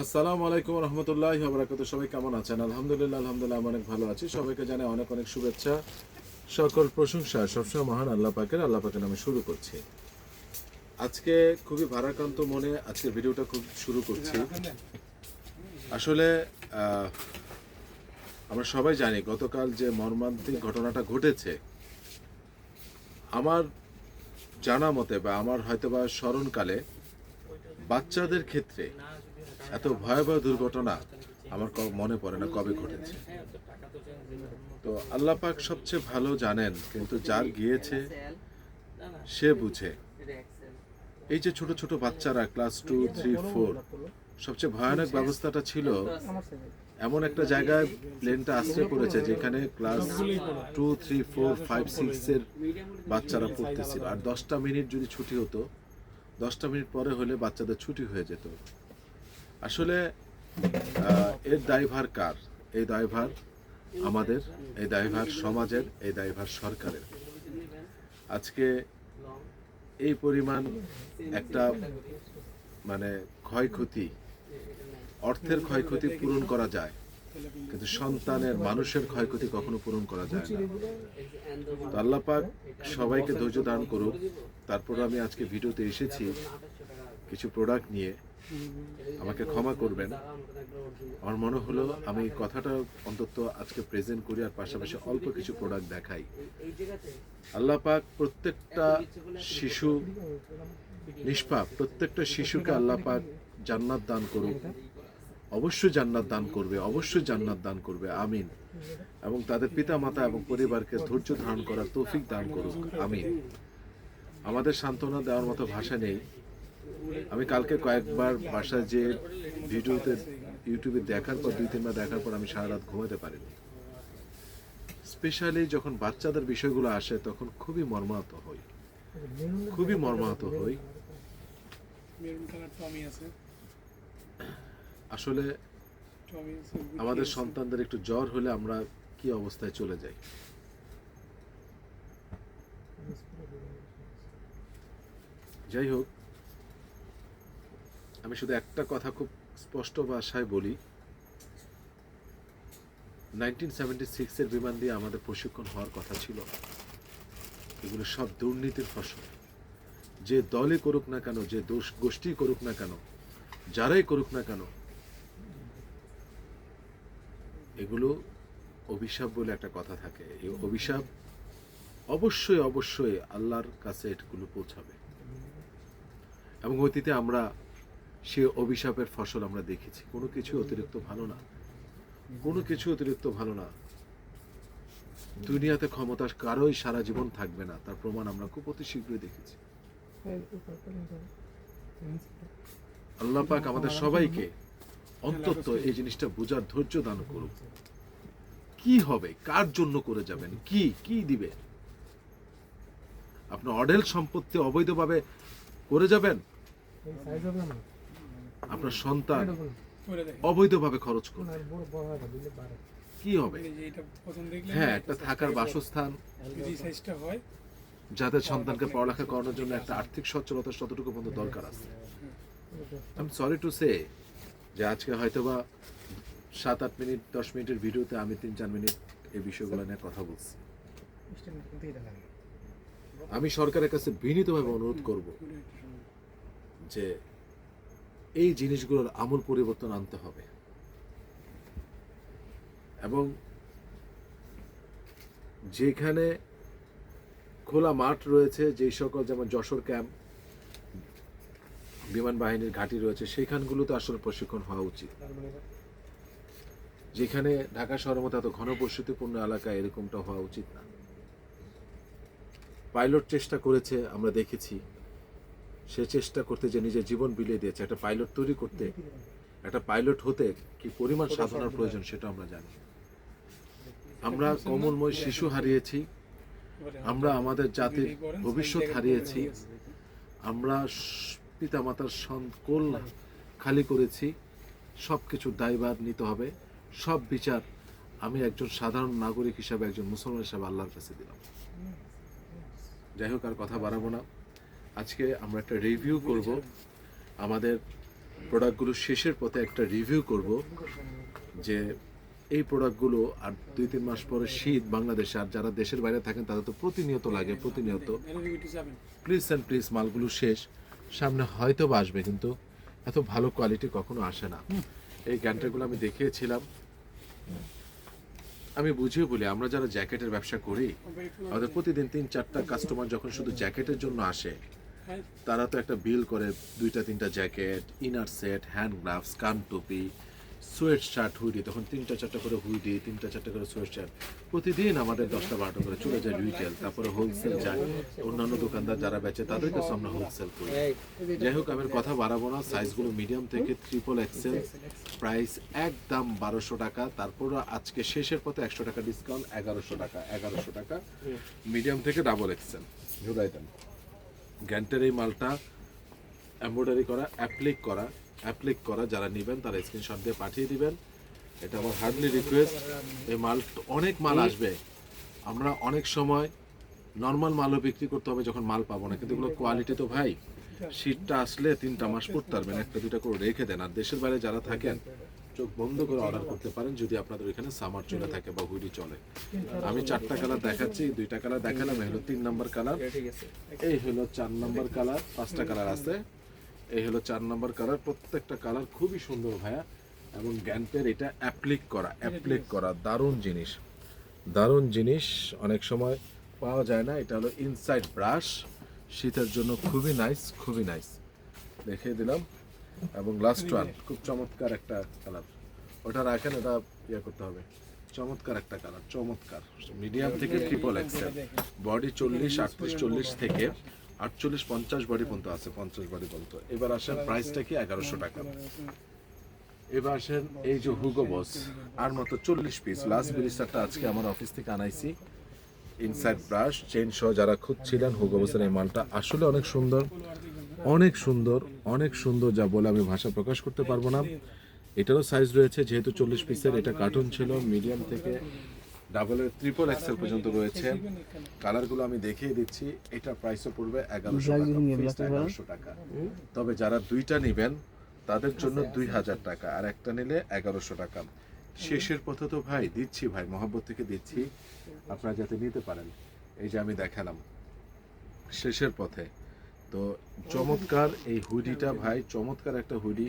আসসালামু আলাইকুম রহমতুল্লাহ বরাকাত সবাই কেমন আছেন? আলহামদুলিল্লাহ আলহামদুলিল্লাহ অনেক ভালো আছি। সবাইকে জানাই অনেক অনেক শুভেচ্ছা, সকল প্রশংসা। সবসময় মহান আল্লাহ পাকের আল্লাহ পাকের নামে শুরু করছি। আজকে খুবই ভারাক্রান্ত মনে আজকে ভিডিওটা খুব শুরু করছি। আসলে আমরা সবাই জানি গতকাল যে মর্মান্তিক ঘটনাটা ঘটেছে, আমার জানা মতে বা আমার হয়তোবা স্মরণকালে বাচ্চাদের ক্ষেত্রে এত ভয়াবহ দুর্ঘটনা আমার মনে পড়ে না কবে ঘটেছে। তো আল্লাহ পাক সবচেয়ে ভালো জানেন, কিন্তু যার গিয়েছে সে বুঝে। এই যে ছোট ছোট বাচ্চারা ক্লাস টু থ্রি ফোর সবচেয়ে ভয়ানক ব্যবস্থাটা ছিল, এমন একটা জায়গায় প্লেনটা আশ্রয় পড়েছে যেখানে class two three four five six এর বাচ্চারা পড়তেছিল। আর দশটা মিনিট যদি ছুটি হতো, দশটা মিনিট পরে হলে বাচ্চাদের ছুটি হয়ে যেত। আসলে এর দায়ভার কার? এই দায়ভার আমাদের, এই দায়ভার সমাজের, এই দায়ভার সরকারের। আজকে এই পরিমাণ একটা মানে ক্ষয়ক্ষতি, অর্থের ক্ষয়ক্ষতি পূরণ করা যায়, কিন্তু সন্তানের, মানুষের ক্ষয়ক্ষতি কখনো পূরণ করা যায় না। তো আল্লাহ পাক সবাইকে ধৈর্য দান করুক। তারপর আমি আজকে ভিডিওতে এসেছি কিছু প্রোডাক্ট নিয়ে। আমাকে ক্ষমা করবেন। আমার মনে হলো আমি কথাটা অন্তত আজকে প্রেজেন্ট করি আর পাশাপাশি অল্প কিছু প্রোডাক্ট দেখাই। আল্লাহ পাক প্রত্যেকটা শিশু নিষ্পাপ, প্রত্যেকটা শিশুকে আল্লাহ পাক জান্নাত দান করুক। অবশ্যই জান্নাত দান করবে, অবশ্যই জান্নাত দান করবে। আমিন। এবং তাদের পিতা মাতা এবং পরিবারকে ধৈর্য ধারণ করার তৌফিক দান করুক। আমিন। আমাদের সান্ত্বনা দেওয়ার মতো ভাষা নেই। আমি কালকে কয়েকবার বাসায় যে ভিডিওতে, ইউটিউবে দেখার পর, দুই, তিনবার দেখার পর আমি সারা রাত ঘুমাতে পারিনি। স্পেশালি যখন বাচ্চাদের বিষয়গুলো আসে, তখন খুবই মর্মাহত হই। খুবই মর্মাহত হই। আসলে আমাদের সন্তানদের একটু জ্বর হলে আমরা কি অবস্থায় চলে যাই? যাই হোক আমি শুধু একটা কথা খুব স্পষ্ট ভাষায় বলি। নাইনটিন সেভেন্টি সিক্সের বিমান দিয়ে আমাদের প্রশিক্ষণ হওয়ার কথা ছিল। এগুলো সব দুর্নীতির ফসল। যে দলে করুক না কেন, যে দোষ গোষ্ঠী করুক না কেন, যারাই করুক না কেন, এগুলো অভিশাপ বলে একটা কথা থাকে। এই অভিশাপ অবশ্যই অবশ্যই আল্লাহর কাছে এগুলো পৌঁছাবে। এবং অতীতে আমরা সে অভিশাপের ফসল আমরা দেখেছি। কোনো কিছু অতিরিক্ত ভালো না। কোনো কিছু অতিরিক্ত ভালো না। দুনিয়াতে ক্ষমতা কারোই সারা জীবন থাকবে না। তার প্রমাণ আমরা খুব অতি শীঘ্রই দেখেছি। আল্লাহ পাক আমাদের সবাইকে অন্তত এই জিনিসটা বোঝার ধৈর্য দান করুক। কি হবে? কার জন্য করে যাবেন? কি? কি দিবে? আপনার অডেল সম্পত্তি অবৈধভাবে করে যাবেন? আপনার সন্তান অবৈধভাবে খরচ করবে। কি হবে? এই যে এটা প্রথম দেখলে হ্যাঁ একটা থাকার বাসস্থান। হয় যাদের সন্তানকে পড়ালেখা করানোর জন্য একটা আর্থিক সচ্ছলতা ততটুকু পর্যন্ত দরকার আছে। আমি সরি টু সে যে আজকে হয়তোবা সাত আট মিনিট দশ মিনিটের ভিডিওতে আমি তিন চার মিনিট এই বিষয়গুলো নিয়ে কথা বলছি। আমি সরকারের কাছে বিনীতভাবে অনুরোধ করব যে এই জিনিসগুলোর আমূল পরিবর্তন আনতে হবে। এবং যেখানে খোলা মাঠ রয়েছে, যেই সকল যেমন যশোর ক্যাম্প, বিমান বাহিনীর ঘাঁটি রয়েছে সেইখানগুলোতে আসলে প্রশিক্ষণ হওয়া উচিত। যেখানে ঢাকা শহরের মতো এত ঘন বসতিপূর্ণ এলাকায় এরকমটা হওয়া উচিত না। পাইলট চেষ্টা করেছে, আমরা দেখেছি। সে চেষ্টা করতে যে নিজের জীবন বিলিয়ে দিয়েছে, একটা পাইলট তৈরি করতে, একটা পাইলট হতে কি পরিমাণ সাধনার প্রয়োজন সেটা আমরা জানি। আমরা কমলময় শিশু হারিয়েছি, আমরা আমাদের জাতির ভবিষ্যৎ হারিয়েছি, আমরা পিতা মাতার কোল খালি করেছি সব কিছুর দায়ভার নিতে হবে, সব বিচার আমি একজন সাধারণ নাগরিক হিসাবে, একজন মুসলমান হিসাবে আল্লাহর কাছে দিলাম। যাই হোক, আর কথা বাড়াবো না। আজকে আমরা একটা রিভিউ করব। আমাদের প্রোডাক্টগুলো শেষের পথে একটা রিভিউ করব যে এই প্রোডাক্টগুলো আর দুই, তিন মাস পরে শীত, বাংলাদেশে আর যারা দেশের বাইরে থাকেন, তাদের তো প্রতিনিয়ত লাগে, প্রতিনিয়ত। প্লিজ অ্যান্ড প্লিজ মালগুলো শেষ। সামনে হয়তো বা আসবে, কিন্তু এত ভালো কোয়ালিটি কখনো আসে না। এই গ্যান্টারগুলো আমি দেখিয়েছিলাম। আমি বুঝিয়ে বলি, আমরা যারা জ্যাকেটের ব্যবসা করি, আমাদের প্রতিদিন তিন, চারটা কাস্টমার যখন শুধু জ্যাকেটের জন্য আসে তারা তো একটা বিল করে দুইটা তিনটা jacket inner set hand gloves কান টুপি সোয়েট শার্ট হুইডি তখন তিনটা চারটা করে হুইডি তিনটা চারটা করে সোয়েট শার্ট প্রতিদিন আমাদের দশটা বারোটা করে চলে যায় রিটেল তারপরে হোলসেল যায়। অন্যান্য দোকানদার যারা বেচে তাদের কাছে আমরা হোলসেল করি। যাই হোক আমি কথা বাড়াবো না। সাইজগুলো মিডিয়াম থেকে ট্রিপল এক্সেল প্রাইস একদম বারোশো টাকা। তারপর আজকে শেষের পথে একশো টাকা ডিসকাউন্ট এগারোশো টাকা এগারোশো টাকা। মিডিয়াম থেকে ডাবল এক্সেল ঝুলাই দেন গ্যান্টের এই মালটা এমব্রয়ডারি করা অ্যাপ্লিক করা অ্যাপ্লিক করা, যারা নেবেন তারা স্ক্রিনশট দিয়ে পাঠিয়ে দিবেন। এটা আমার হার্ডলি রিকোয়েস্ট এই মাল, অনেক মাল আসবে। আমরা অনেক সময় নর্মাল মালও বিক্রি করতে হবে যখন মাল পাবো না। কিন্তু এগুলো কোয়ালিটি তো ভাই, শীতটা আসলে তিনটা মাস পড়তে পারবেন একটা দুইটা করে রেখে দেন। আর দেশের বাইরে যারা থাকেন চোখ বন্ধ করে অর্ডার করতে পারেন যদি আপনাদের ওইখানে সামার চলে থাকে বা হুডি চলে। আমি চারটা কালার দেখাচ্ছি দুইটা কালার দেখালাম হলো তিন নাম্বার কালার এই হলো চার নাম্বার কালার পাঁচটা কালার আছে। এই হলো চার নাম্বার কালার প্রত্যেকটা কালার খুবই সুন্দর ভাইয়া, এবং গ্যান্টের এটা অ্যাপ্লিক করা অ্যাপ্লিক করা, দারুণ জিনিস। দারুণ জিনিস, অনেক সময় পাওয়া যায় না, এটা হলো ইনসাইড ব্রাশ শীতের জন্য খুবই নাইস খুবই নাইস দেখিয়ে দিলাম। এবং লাস্ট ওয়ান খুব চমৎকার একটা কালার ওটা রাখেন, এটা ইয়ে করতে হবে। চমৎকার একটা কালার চমৎকার। মিডিয়াম থেকে ট্রিপল এক্সেল বডি চল্লিশ, আটত্রিশ, চল্লিশ থেকে আটচল্লিশ, পঞ্চাশ বডি পর্যন্ত আছে, পঞ্চাশ বডি পর্যন্ত। এবার আসেন প্রাইসটা কি? এগারোশো টাকা। এবার আসেন এই যে হুগো বস আর মাত্র চল্লিশ পিস লাস্ট ব্রিজটা আজকে আমার অফিস থেকে আনাইছি। ইনসাইড ব্রাশ চেন সহ যারা খুঁজছিলেন হুগো বসের এই মালটা, আসলে অনেক সুন্দর। অনেক সুন্দর অনেক সুন্দর যা বলে আমি ভাষা প্রকাশ করতে পারব না। এটারও সাইজ রয়েছে যেহেতু চল্লিশ পিসের এটা কার্টুন ছিল মিডিয়াম থেকে ডাবলের ট্রিপল এক্সেল পর্যন্ত রয়েছে। কালারগুলো আমি দেখিয়ে দিচ্ছি এটা প্রাইসও পড়বে এগারোশো টাকা এগারোশো টাকা। তবে যারা দুইটা নেবেন তাদের জন্য দুই হাজার টাকা আর একটা নিলে এগারোশো টাকা। শেষের পথে তো ভাই দিচ্ছি ভাই মহাব্বত থেকে দিচ্ছি। আপনারা যাতে নিতে পারেন। এই যে আমি দেখালাম শেষের পথে। তো চমৎকার এই হুডিটা ভাই চমৎকার একটা হুডি।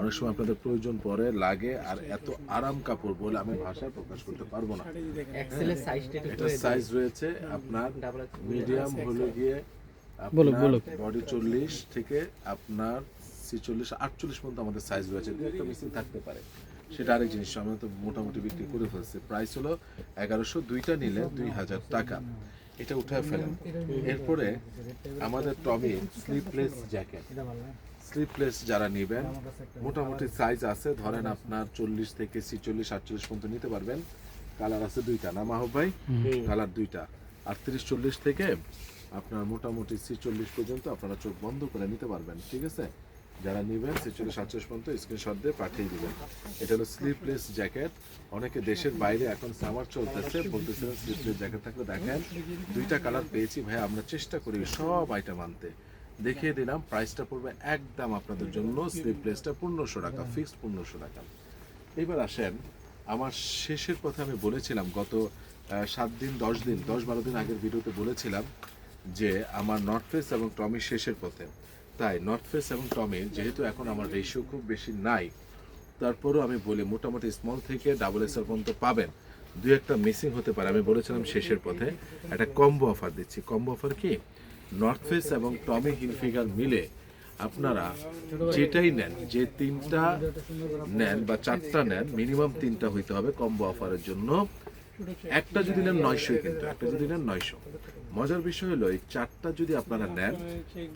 অনেক সময় আপনাদের প্রয়োজন পড়ে লাগে আর এত আরাম কাপড় বলে আমি ভাষায় প্রকাশ করতে পারব না। এটা সাইজ রয়েছে আপনার মিডিয়াম হলে গিয়ে বলো, বলো। বডি চল্লিশ থেকে আপনার ছিচল্লিশ আটচল্লিশ পর্যন্ত আমাদের সাইজ রয়েছে। দু একটা মিসিং থাকতে পারে। সেটা আরেক জিনিস আমরা তো মোটামুটি বিক্রি করে ফেলছি। প্রাইস হলো এগারোশো দুইটা নিলে দুই হাজার টাকা। এটা উঠে ফেলেন। এরপরে আমাদের টমি স্লিপলেস জ্যাকেট স্লিপলেস যারা নেবেন মোটামুটি সাইজ আছে ধরেন আপনার চল্লিশ থেকে ছিচল্লিশ আটচল্লিশ পর্যন্ত নিতে পারবেন। কালার আছে দুইটা না মাহব ভাই? কালার দুইটা। আটত্রিশ চল্লিশ থেকে আপনার মোটামুটি ছিচল্লিশ পর্যন্ত আপনারা চোখ বন্ধ করে নিতে পারবেন ঠিক আছে? যারা নেবেন ছেচল্লিশ আটচল্লিশ পর্যন্ত স্ক্রিনশট দিয়ে পাঠিয়ে দেবেন। এটা হলো স্লিপলেস জ্যাকেট অনেকে দেশের বাইরে এখন সামার চলতেছে, বলতেছেন স্লিপলেস জ্যাকেট থাকলে দেখেন, দুইটা কালার পেয়েছি। ভাই আমরা চেষ্টা করি সব আইটেম আনতে। দেখিয়ে দিলাম প্রাইসটা পড়বে একদম আপনাদের জন্য স্লিপলেসটা পনেরোশো টাকা ফিক্সড পনেরোশো টাকা। এবার আসেন, আমার শেষের কথা আমি বলেছিলাম গত সাত দিন, দশ দিন, দশ বারো দিন আগের ভিডিওতে বলেছিলাম যে আমার নর্থ ফেস এবং টমি শেষের পথে। তাই নর্থ ফেস এবং টমির যেহেতু এখন আমার রেশিও খুব বেশি নাই, তারপরও আমি বলি মোটামুটি স্মল থেকে ডাবল এক্সেল পর্যন্ত পাবেন। দুই একটা মিসিং হতে পারে, আমি বলেছিলাম শেষের পথে। একটা কম্বো অফার দিচ্ছি। কম্বো অফার কি? নর্থ ফেস এবং টমি হিলফিগার মিলে আপনারা যেটাই নেন, যে তিনটা নেন বা চারটা নেন মিনিমাম তিনটা হইতে হবে কম্বো অফারের জন্য। একটা যদি নেন নয়শো কিন্তু, একটা যদি নেন নয়শো। মজার বিষয় হলো, এই চারটা যদি আপনারা নেন,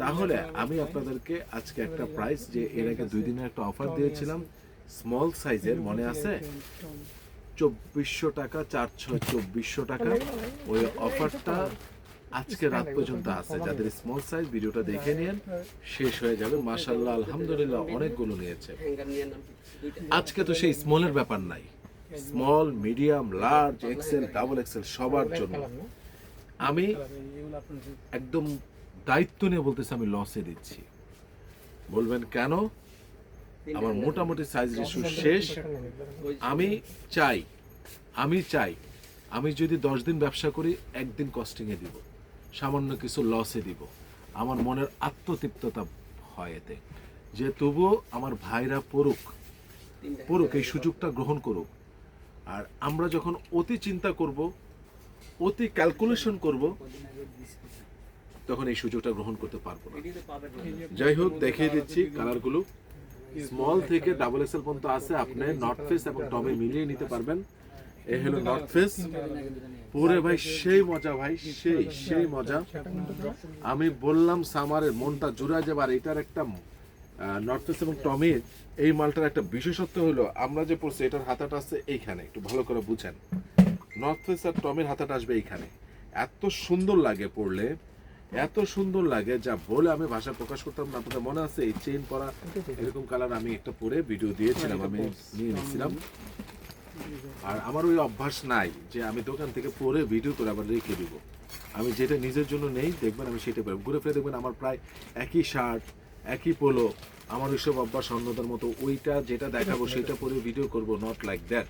তাহলে আমি আপনাদেরকে আজকে একটা প্রাইস যে এর আগে দুই দিনের একটা অফার দিয়েছিলাম স্মল সাইজের মনে আছে? চব্বিশশো টাকা চার ছয় চব্বিশশো টাকা। ওই অফারটা আজকে রাত পর্যন্ত আছে। যাদের স্মল সাইজ ভিডিওটা দেখে নিন, শেষ হয়ে যাবে। মাশাল্লাহ আলহামদুলিল্লাহ, অনেকগুলো নিয়েছে। আজকে তো সেই স্মলের ব্যাপার নাই। Small medium large XL double XL সবার জন্য। আমি একদম দায়িত্ব নিয়ে বলতেছি আমি লসে দিচ্ছি। বলবেন কেন? আমার মোটামুটি সাইজ রেশু শেষ। আমি চাই আমি চাই আমি যদি দশ দিন ব্যবসা করি একদিন কস্টিংয়ে দিব। সামান্য কিছু লসে দিব। আমার মনের আত্মতৃপ্ততা হয় এতে। যে তবুও আমার ভাইরা পড়ুক পড়ুক এই সুযোগটা গ্রহণ করুক। আর আমরা যখন অতি চিন্তা করব, অতি ক্যালকুলেশন করব, তখন এই সুযোগটা গ্রহণ করতে পারব না। যাই হোক, দেখিয়ে দিচ্ছি কালারগুলো। স্মল থেকে ডাবল এক্সেল পর্যন্ত আছে, আপনি নর্থ ফেস এবং টমে মিলিয়ে নিতে পারবেন। এ হলো নর্থ ফেস পরে ভাই, সেই মজা ভাই, সেই সেই মজা। আমি বললাম সামারের মনটা জুড়া যাবার এটার একটা নর্থ এবং টমির এই মালটার একটা বিশেষত্ব হলো আমরা যে পড়ছি এটার হাতাটা আসছে এইখানে একটু ভালো করে বুঝেন। নর্থ ফেস আর টমির হাতাটা আসবে এইখানে। এত সুন্দর লাগে পড়লে এত সুন্দর লাগে যা বলে আমি ভাষা প্রকাশ করতাম না আপনাদের মনে আছে এই চেইন পরা এরকম কালার আমি একটা পরে ভিডিও দিয়েছিলাম আমি নিয়ে নিয়েছিলাম। আর আমার ওই অভ্যাস নাই যে আমি দোকান থেকে পরে ভিডিও করে আবার রেখে দিব। আমি যেটা নিজের জন্য নেই দেখবেন আমি সেটা পাবো ঘুরে ফিরে দেখবেন আমার প্রায় একই শার্ট একই পোলো। আমার ওইসব অভ্যাস অন্যদের মতো। ওইটা যেটা দেখাবো, সেটা পরে ভিডিও করব নট লাইক দ্যাট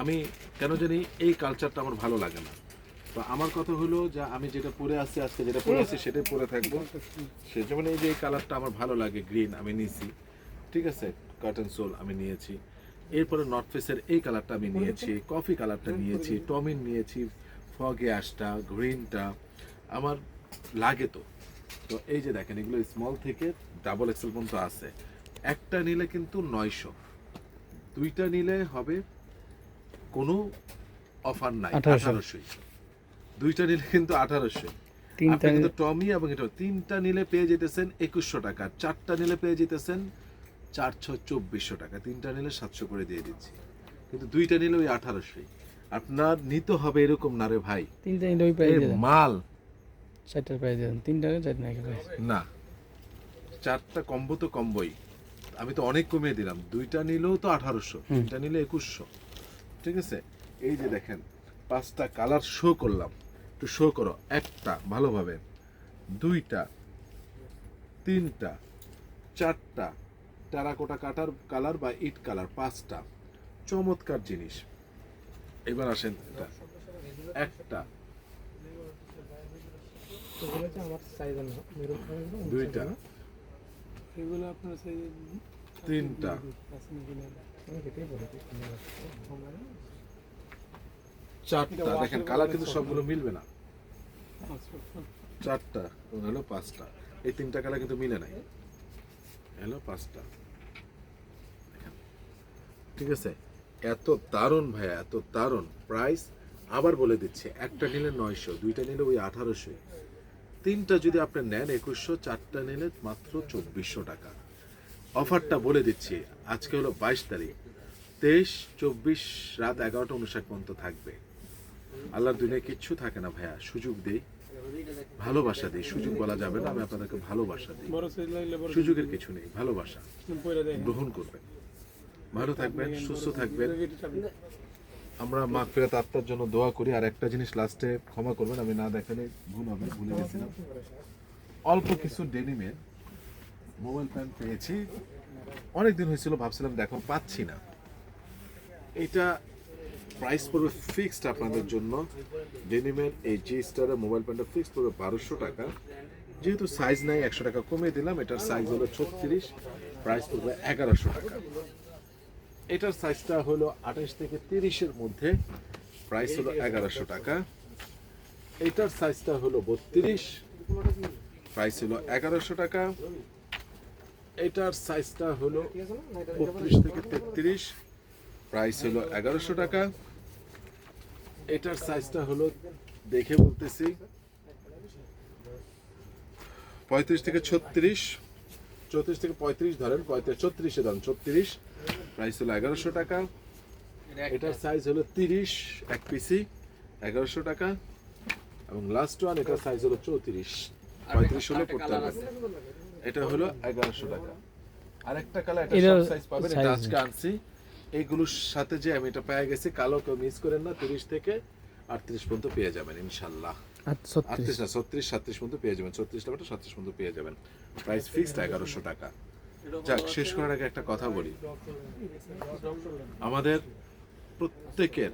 আমি কেন জানি এই কালচারটা আমার ভালো লাগে না। তো আমার কথা হলো যে আমি যেটা পরে আসছি, আজকে যেটা পরে আসছি, সেটাই পরে থাকব। সে যেমন এই যে এই কালারটা আমার ভালো লাগে গ্রিন আমি নিয়েছি ঠিক আছে? কার্টন সোল আমি নিয়েছি। এরপরে নর্থ ফেসের এই কালারটা আমি নিয়েছি কফি কালারটা নিয়েছি টমিন নিয়েছি ফগে অ্যাশটা গ্রিনটা আমার লাগে তো। তো এই যে দেখেন এগুলো স্মল থেকে ডাবল এক্সেল পর্যন্ত আছে। একটা নিলে কিন্তু নয়শো। দুইটা নিলে হবে কোনো অফার নাই আঠারোশোই। দুইটা নিলে কিন্তু আঠারোশোই। তিনটা কিন্তু টমি এবং এটা তিনটা নিলে পেয়ে যেতেছেন একুশশো টাকা। চারটা নিলে পেয়ে যেতেছেন চারশো চব্বিশশো টাকা। তিনটা নিলে সাতশো করে দিয়ে দিচ্ছি। কিন্তু দুইটা নিলে ওই আঠারোশোই। আপনার নিতে হবে এরকম না রে ভাই। মাল চারটার প্রাইস দেন তিনটা চারটা নাকি প্রাইস না চারটা কম্বো তো কম্বোই। আমি তো অনেক কমিয়ে দিলাম। দুইটা নিলেও তো আঠারোশো। তিনটা নিলে একুশশো। ঠিক আছে? এই যে দেখেন পাঁচটা কালার শো করলাম। একটু শো করো। একটা ভালোভাবে। দুইটা তিনটা চারটা টেরাকোটা কাটার কালার বা ইট কালার পাঁচটা। চমৎকার জিনিস। এবার আসেন দুইটা। এগুলো আপনার সেই তিনটা। চারটা। দেখেন কালার কিন্তু সবগুলো মিলবে না। চারটা। হলো পাঁচটা। এই তিনটা কালার কিন্তু মিলে নাই। হলো পাঁচটা। দেখেন। ঠিক আছে? এত দারুণ ভাইয়া এত দারুণ। প্রাইস আবার বলে দিচ্ছি একটা নিলে নয়শো দুইটা নিলে ওই আঠারোশো তিনটা যদি আপনি নেন একুশশো চারটা নিলে মাত্র চব্বিশশো টাকা। অফারটা বলে দিচ্ছি আজকে হলো বাইশ তারিখ। তেইশ চব্বিশ রাত এগারোটা উনষাট পর্যন্ত থাকবে। আল্লাহর দুনিয়ায় কিচ্ছু থাকে না ভাইয়া সুযোগ দেই। ভালোবাসা দিই সুযোগ বলা যাবে না আমি আপনাদেরকে ভালোবাসা দিই। সুযোগের কিছু নেই ভালোবাসা। গ্রহণ করবেন। ভালো থাকবেন সুস্থ থাকবেন। আমরা মাঘ ফেরাত আত্মার জন্য দোয়া করি, আর একটা জিনিস লাস্টে ক্ষমা করবেন, আমি না দেখালে ভুল হবে, ভুলে গেছিলাম অল্প কিছু ডেনিমের মোবাইল প্যান্ট পেয়েছি। অনেক দিন হয়েছিল, ভাবছিলাম দেখো, পাচ্ছি না। এটা প্রাইস পড়বে ফিক্সড আপনাদের জন্য। ডেনিমের এই জি স্টারের মোবাইল প্যান্টটা ফিক্সড পড়বে বারোশো টাকা। যেহেতু সাইজ নাই, একশো টাকা কমিয়ে দিলাম, এটার সাইজ হলো ছত্রিশ প্রাইস পড়বে এগারোশো টাকা। এটার সাইজটা হলো আঠাশ থেকে তিরিশের মধ্যে। প্রাইস হলো এগারোশো টাকা। এটার সাইজটা হলো বত্রিশ। প্রাইস হলো এগারোশো টাকা। এটার সাইজটা হলো বত্রিশ থেকে তেত্রিশ। প্রাইস হলো এগারোশো টাকা। এটার সাইজটা হলো, দেখে বলতেছি, পঁয়ত্রিশ থেকে ছত্রিশ। চৌত্রিশ থেকে পঁয়ত্রিশ ধরেন, পঁয়ত্রিশ, ছত্রিশে ধরেন, ছত্রিশ। প্রাইস হলো এগারোশো টাকা। এটার সাইজ হলো তিরিশ এক পিসি এগারোশো টাকা। এবং লাস্ট ওয়ান এটার সাইজ হলো চৌত্রিশ। পঁয়ত্রিশ হলো পড়তে হবে। এটা হলো এগারোশো টাকা। আরেকটা কালার এটা এটার সাইজ পাবেন এটা আজকে আনছি। এইগুলোর সাথে যে আমি এটা পেয়ে গেছি কালো কেউ মিস করেন না তিরিশ থেকে আটত্রিশ পর্যন্ত পেয়ে যাবেন ইনশাল্লাহ। ছত্রিশ। আটত্রিশ না ছত্রিশ সাতত্রিশ পর্যন্ত পেয়ে যাবেন। ছত্রিশ টাকাটা সাতত্রিশ পর্যন্ত পেয়ে যাবেন। প্রাইস ফিক্সড এগারোশো টাকা। যাক শেষ করার আগে একটা কথা বলি। আমাদের প্রত্যেকের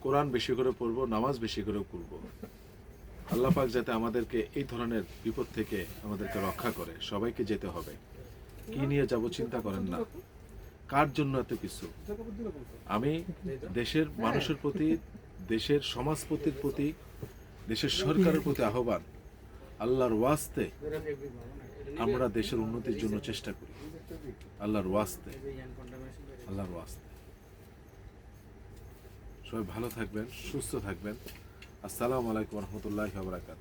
কোরআন বেশি করে পড়ব নামাজ বেশি করে পড়ব। আল্লাহ পাক যাতে আমাদেরকে এই ধরনের বিপদ থেকে আমাদেরকে রক্ষা করে সবাইকে যেতে হবে। কি নিয়ে যাব চিন্তা করেন না। কার জন্য এত কিছু? আমি দেশের মানুষের প্রতি দেশের সমাজপতির প্রতি দেশের সরকারের প্রতি আহ্বান আল্লাহর ওয়াস্তে আমরা দেশের উন্নতির জন্য চেষ্টা করি। আল্লাহর ওয়াস্তে। আল্লাহর ওয়াস্তে। সবাই ভালো থাকবেন, সুস্থ থাকবেন। আসসালামু আলাইকুম রহমতুল্লাহ বারাকাত